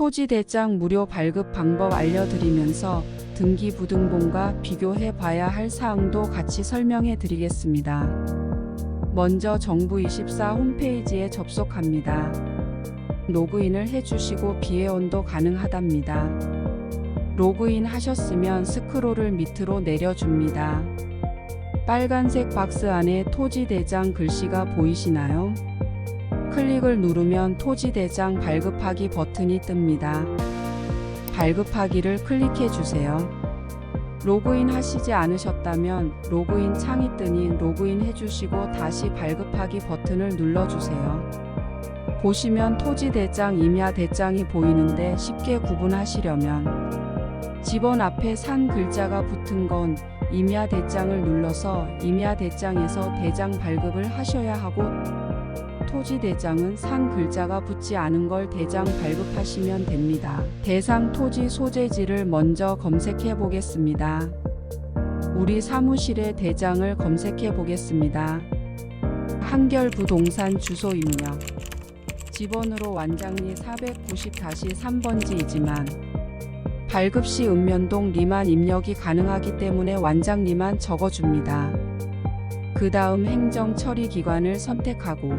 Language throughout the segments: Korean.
토지 대장 무료 발급 방법 알려드리면서 등기 부등본과 비교해 봐야 할 사항도 같이 설명해 드리겠습니다. 먼저 정부24 홈페이지에 접속합니다. 로그인을 해주시고 비회원도 가능하답니다. 로그인 하셨으면 스크롤을 밑으로 내려줍니다. 빨간색 박스 안에 토지 대장 글씨가 보이시나요? 클릭을 누르면 토지 대장 발급하기 버튼이 뜹니다. 발급하기를 클릭해 주세요. 로그인 하시지 않으셨다면 로그인 창이 뜨니 로그인 해주시고 다시 발급하기 버튼을 눌러주세요. 보시면 토지 대장, 임야 대장이 보이는데 쉽게 구분하시려면 집원 앞에 산 글자가 붙은 건 임야 대장을 눌러서 임야 대장에서 대장 발급을 하셔야 하고 토지 대장은 산 글자가 붙지 않은 걸 대장 발급하시면 됩니다. 대상 토지 소재지를 먼저 검색해 보겠습니다. 우리 사무실의 대장을 검색해 보겠습니다. 한결 부동산 주소 입력. 집원으로 완장리 490-3번지이지만 발급 시 읍면동 리만 입력이 가능하기 때문에 완장리만 적어줍니다. 그 다음 행정 처리 기관을 선택하고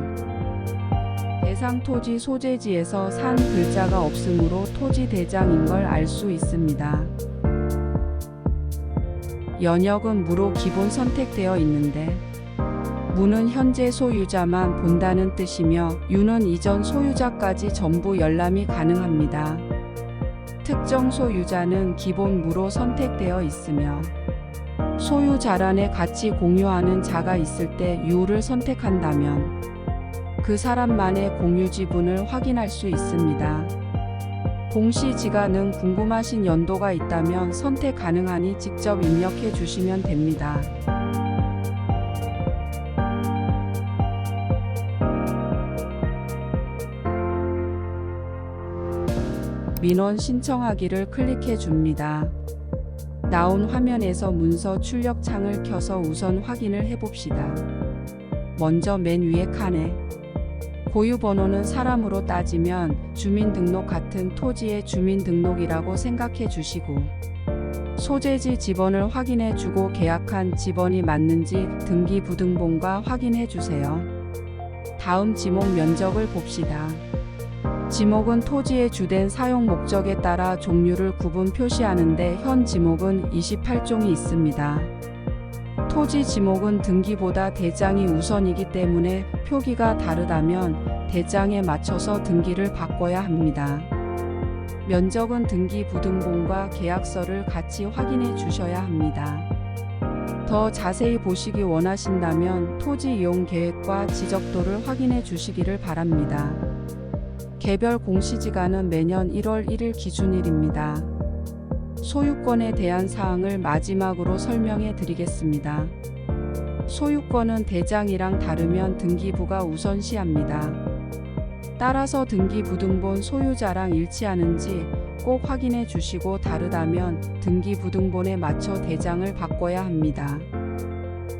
대상 토지 소재지에서 산 글자가 없으므로 토지 대장인 걸 알 수 있습니다. 연역은 무로 기본 선택되어 있는데 무는 현재 소유자만 본다는 뜻이며 유는 이전 소유자까지 전부 열람이 가능합니다. 특정 소유자는 기본 무로 선택되어 있으며 소유자란에 같이 공유하는 자가 있을 때 유를 선택한다면 그 사람만의 공유 지분을 확인할 수 있습니다. 공시 지가는 궁금하신 연도가 있다면 선택 가능하니 직접 입력해 주시면 됩니다. 민원 신청하기를 클릭해 줍니다. 나온 화면에서 문서 출력 창을 켜서 우선 확인을 해 봅시다. 먼저 맨 위에 칸에 고유 번호는 사람으로 따지면 주민등록 같은 토지의 주민등록이라고 생각해 주시고 소재지 지번을 확인해 주고 계약한 지번이 맞는지 등기 부등본과 확인해 주세요. 다음 지목 면적을 봅시다. 지목은 토지의 주된 사용 목적에 따라 종류를 구분 표시하는데 현 지목은 28종이 있습니다. 토지 지목은 등기보다 대장이 우선이기 때문에 표기가 다르다면 대장에 맞춰서 등기를 바꿔야 합니다. 면적은 등기 부등본과 계약서를 같이 확인해 주셔야 합니다. 더 자세히 보시기 원하신다면 토지 이용 계획과 지적도를 확인해 주시기를 바랍니다. 개별 공시지가는 매년 1월 1일 기준일입니다. 소유권에 대한 사항을 마지막으로 설명해 드리겠습니다. 소유권은 대장이랑 다르면 등기부가 우선시합니다. 따라서 등기부 등본 소유자랑 일치하는지 꼭 확인해 주시고 다르다면 등기부 등본에 맞춰 대장을 바꿔야 합니다.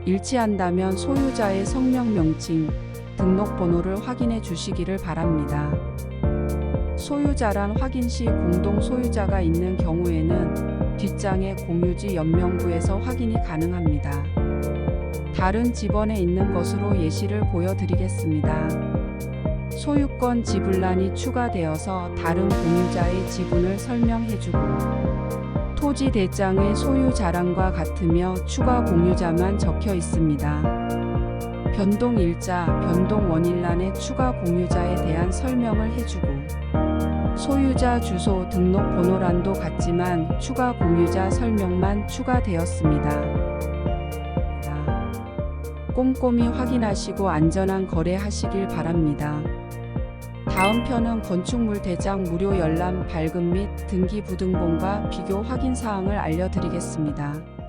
일치한다면 소유자의 성명 명칭, 등록번호를 확인해 주시기를 바랍니다. 소유자란 확인 시 공동 소유자가 있는 경우에는 뒷장의 공유지 연명부에서 확인이 가능합니다. 다른 지번에 있는 것으로 예시를 보여드리겠습니다. 소유권 지불란이 추가되어서 다른 공유자의 지분을 설명해주고 토지 대장의 소유자랑과 같으며 추가 공유자만 적혀 있습니다. 변동 일자, 변동 원일란의 추가 공유자에 대한 설명을 해주고 소유자 주소 등록 번호란도 같지만 추가 공유자 설명만 추가되었습니다. 꼼꼼히 확인하시고 안전한 거래하시길 바랍니다. 다음 편은 건축물 대장 무료 열람 발급 및 등기 부등본과 비교 확인 사항을 알려드리겠습니다.